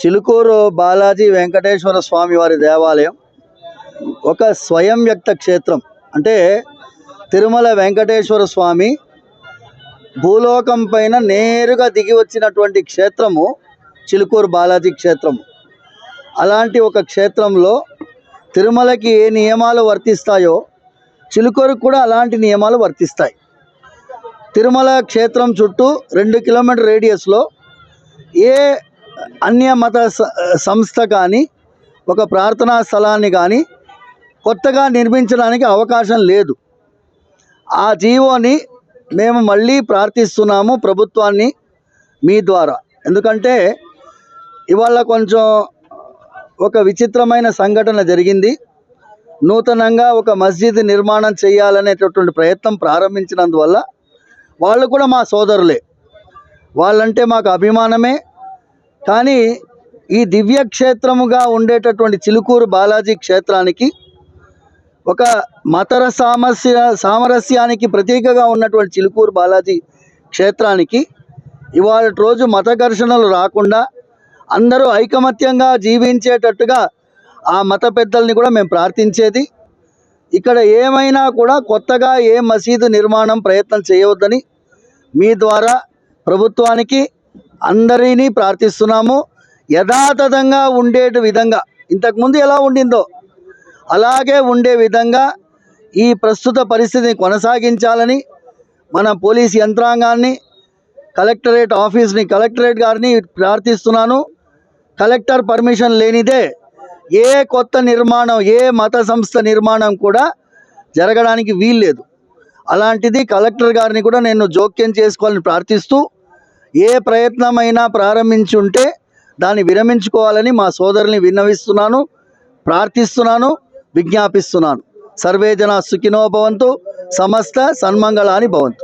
చిలుకూరు బాలాజీ వెంకటేశ్వర స్వామి వారి దేవాలయం ఒక స్వయం వ్యక్త క్షేత్రం. అంటే తిరుమల వెంకటేశ్వర స్వామి భూలోకం పైన నేరుగా దిగి వచ్చినటువంటి క్షేత్రము చిలుకూరు బాలాజీ క్షేత్రము. అలాంటి ఒక క్షేత్రంలో తిరుమలకి ఏ నియమాలు వర్తిస్తాయో చిలుకూరుకు కూడా అలాంటి నియమాలు వర్తిస్తాయి. తిరుమల క్షేత్రం చుట్టూ రెండు కిలోమీటర్ రేడియస్లో ఏ అన్య మత స- సంస్థ కానీ ఒక ప్రార్థనా స్థలాన్ని కానీ కొత్తగా నిర్మించడానికి అవకాశం లేదు. ఆ జీవోని మేము మళ్ళీ ప్రార్థిస్తున్నాము ప్రభుత్వాన్ని మీ ద్వారా. ఎందుకంటే ఇవాళ కొంచెం ఒక విచిత్రమైన సంఘటన జరిగింది. నూతనంగా ఒక మస్జిద్ నిర్మాణం చేయాలనేటటువంటి ప్రయత్నం ప్రారంభించినందువల్ల వాళ్ళు కూడా మా సోదరులే. వాళ్ళంటే మాకు అభిమానమే. కానీ ఈ దివ్య క్షేత్రముగా ఉండేటటువంటి చిలుకూరు బాలాజీ క్షేత్రానికి ఒక మతర సామస్య సామరస్యానికి ప్రతీకగా ఉన్నటువంటి చిలుకూరు బాలాజీ క్షేత్రానికి ఇవాళ రోజు మత ఘర్షణలు రాకుండా అందరూ ఐకమత్యంగా జీవించేటట్టుగా ఆ మత పెద్దల్ని కూడా మేము ప్రార్థించేది. ఇక్కడ ఏమైనా కూడా కొత్తగా ఏ మసీదు నిర్మాణం ప్రయత్నం చేయవద్దని మీ ద్వారా ప్రభుత్వానికి అందరినీ ప్రార్థిస్తున్నాము. యథాతథంగా ఉండేటి విధంగా ఇంతకుముందు ఎలా ఉండిందో అలాగే ఉండే విధంగా ఈ ప్రస్తుత పరిస్థితిని కొనసాగించాలని మన పోలీస్ యంత్రాంగాన్ని కలెక్టరేట్ ఆఫీస్ని కలెక్టరేట్ గారిని ప్రార్థిస్తున్నాను. కలెక్టర్ పర్మిషన్ లేనిదే ఏ కొత్త నిర్మాణం ఏ మత సంస్థ నిర్మాణం కూడా జరగడానికి వీల్లేదు. అలాంటిది కలెక్టర్ గారిని కూడా నేను జోక్యం చేసుకోవాలని ప్రార్థిస్తూ ఏ ప్రయత్నమైనా ప్రారంభించి ఉంటే దాన్ని విరమించుకోవాలని మా సోదరుని విన్నవిస్తున్నాను ప్రార్థిస్తున్నాను విజ్ఞాపిస్తున్నాను. సర్వే జన సుఖినో భవంతు సమస్త సన్మంగళాని భవంతు.